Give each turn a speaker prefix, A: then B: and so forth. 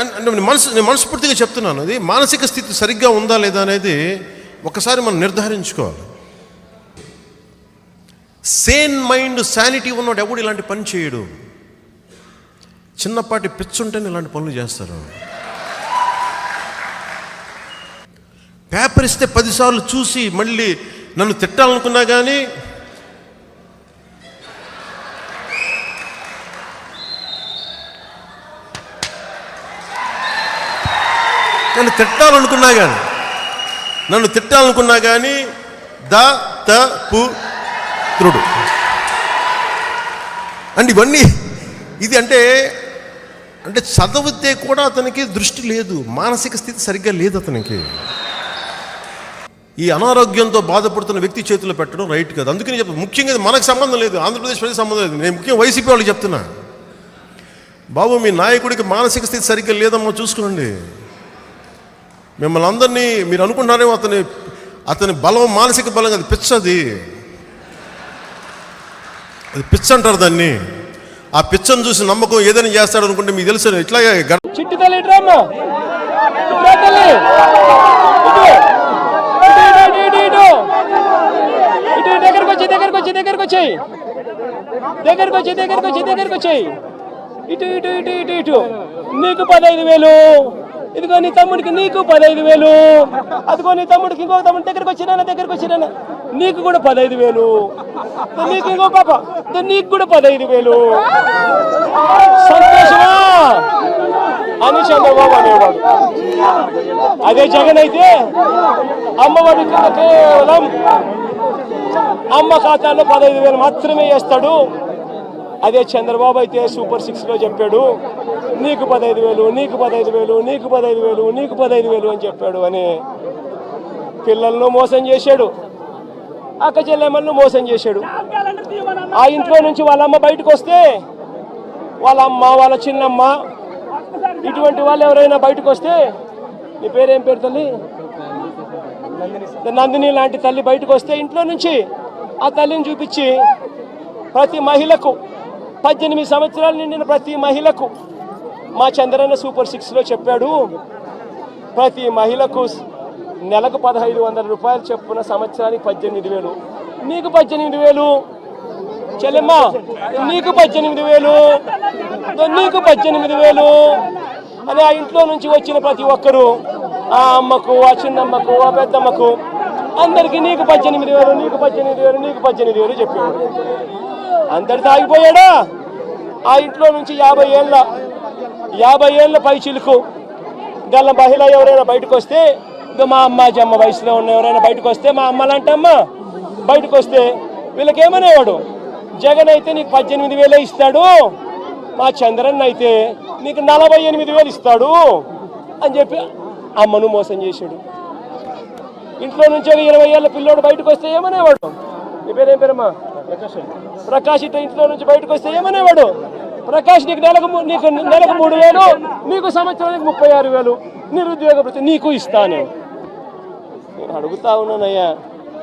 A: అంటే మనసు నేను మనస్ఫూర్తిగా చెప్తున్నాను. అది మానసిక స్థితి సరిగ్గా ఉందా లేదా అనేది ఒకసారి మనం నిర్ధారించుకోవాలి. సేన్ మైండ్ శానిటీ ఉన్నవాడు ఎవడు ఇలాంటి పని చేయడు? చిన్నపాటి పిచ్చుంటేనే ఇలాంటి పనులు చేస్తారు. పేపర్ ఇస్తే పదిసార్లు చూసి మళ్ళీ నన్ను తిట్టాలనుకున్నా కానీ నన్ను తిట్టాలనుకున్నా కానీ నన్ను తిట్టాలనుకున్నా కానీ ద త పు త్రుడు. అండ్ ఇవన్నీ ఇది అంటే అంటే చదివితే కూడా అతనికి దృష్టి లేదు. మానసిక స్థితి సరిగ్గా లేదు అతనికి. ఈ అనారోగ్యంతో బాధపడుతున్న వ్యక్తి చేతిలో పెట్టడం రైట్ కాదు. అందుకని చెప్పి ముఖ్యంగా ఇది మనకు సంబంధం లేదు. ఆంధ్రప్రదేశ్ ప్రజలకు సంబంధం లేదు. నేను ముఖ్యంగా వైసీపీ వాళ్ళకి చెప్తున్నా. బాబు మీ నాయకుడికి మానసిక స్థితి సరిగ్గా లేదమ్మా చూసుకోండి. మిమ్మల్ని అందరినీ మీరు అనుకుంటున్నారేమో అతని అతని బలం మానసిక బలం అది పిచ్చది అది. పిచ్చ అంటారు దాన్ని. ఆ పిచ్చను చూసి నమ్మకం ఏదైనా చేస్తాడు అనుకుంటే మీకు తెలుసు ఇట్లా గడ
B: చిట్టి తల్లి ఇట్రామ్మా ఇటు. దగ్గరకు వచ్చి దగ్గరకు వచ్చి దగ్గరకు వచ్చాయి దగ్గరకు వచ్చి దగ్గరకు వచ్చి దగ్గరకు ఇటు ఇటు ఇటు ఇటు ఇటు. నీకు పదహైదు వేలు. ఇదిగో నీ తమ్ముడికి నీకు పదహైదు వేలు. అదిగో నీ తమ్ముడికి ఇంకో తమ్ముడి దగ్గరకు వచ్చినా దగ్గరకు వచ్చినా నీకు కూడా పదహైదు వేలు. నీకు ఇంకో పాప. నీకు కూడా పదహైదు వేలు. సంతోషమా? అని చంద్రబాబు అనేవాడు. అదే జగన్ అయితే అమ్మవాడి కేవలం అమ్మ ఖాతాలో పదహైదు వేలు మాత్రమే వేస్తాడు. అదే చంద్రబాబు అయితే సూపర్ సిక్స్లో చెప్పాడు. నీకు పదహైదు వేలు నీకు పదహైదు వేలు నీకు పదహైదు వేలు నీకు పదహైదు వేలు అని చెప్పాడు అని పిల్లలను మోసం చేశాడు. అక్క చెల్లెమ్మలను మోసం చేశాడు. ఆ ఇంట్లో నుంచి వాళ్ళమ్మ బయటకు వస్తే వాళ్ళ అమ్మ వాళ్ళ చిన్నమ్మ ఇటువంటి వాళ్ళు ఎవరైనా బయటకు వస్తే నీ పేరేం పేరు తల్లి? నందిని లాంటి తల్లి బయటకు వస్తే ఇంట్లో నుంచి ఆ తల్లిని చూపించి ప్రతి మహిళకు పద్దెనిమిది సంవత్సరాలు నిండిన ప్రతి మహిళకు మా చంద్రన్న సూపర్ సిక్స్లో చెప్పాడు ప్రతి మహిళకు నెలకు పదహైదు వందల రూపాయలు చెప్పున సంవత్సరానికి పద్దెనిమిది వేలు. నీకు పద్దెనిమిది వేలు. చెల్లెమ్మ నీకు పద్దెనిమిది వేలు. నీకు పద్దెనిమిది వేలు. అని ఆ ఇంట్లో నుంచి వచ్చిన ప్రతి ఒక్కరూ ఆ అమ్మకు ఆ చిన్నమ్మకు ఆ పెద్దమ్మకు అందరికి నీకు పద్దెనిమిది వేలు నీకు పద్దెనిమిది వేలు నీకు పద్దెనిమిది వేలు చెప్పాడు. అందరు తాగిపోయాడా? ఆ ఇంట్లో నుంచి యాభై ఏళ్ళ యాభై ఏళ్ళ పై చిలుకు. గల్ల మహిళ ఎవరైనా బయటకు వస్తే ఇదో మా అమ్మ జమ్మ వయసులో ఉన్న ఎవరైనా బయటకు వస్తే మా అమ్మలంటమ్మ బయటకు వస్తే వీళ్ళకి ఏమనేవాడు జగన్ అయితే నీకు పద్దెనిమిది వేలే ఇస్తాడు మా చంద్రన్ అయితే నీకు నలభై ఎనిమిది వేలు ఇస్తాడు అని చెప్పి అమ్మను మోసం చేశాడు. ఇంట్లో నుంచి ఒక ఇరవై ఏళ్ళ పిల్లోడు బయటకు వస్తే ఏమనేవాడు? నీ పేరేం పేరమ్మా? ప్రకాష్ ప్రకాష్ ఇట్లా ఇంట్లో నుంచి బయటకు వస్తే ఏమనేవాడు? ప్రకాష్ నీకు నెలకు నీకు నెలకు మూడు వేలు నీకు సంవత్సరానికి ముప్పై ఆరు వేలు నిరుద్యోగ భృతి నీకు ఇస్తాను. నేను అడుగుతా ఉన్నానయ్యా.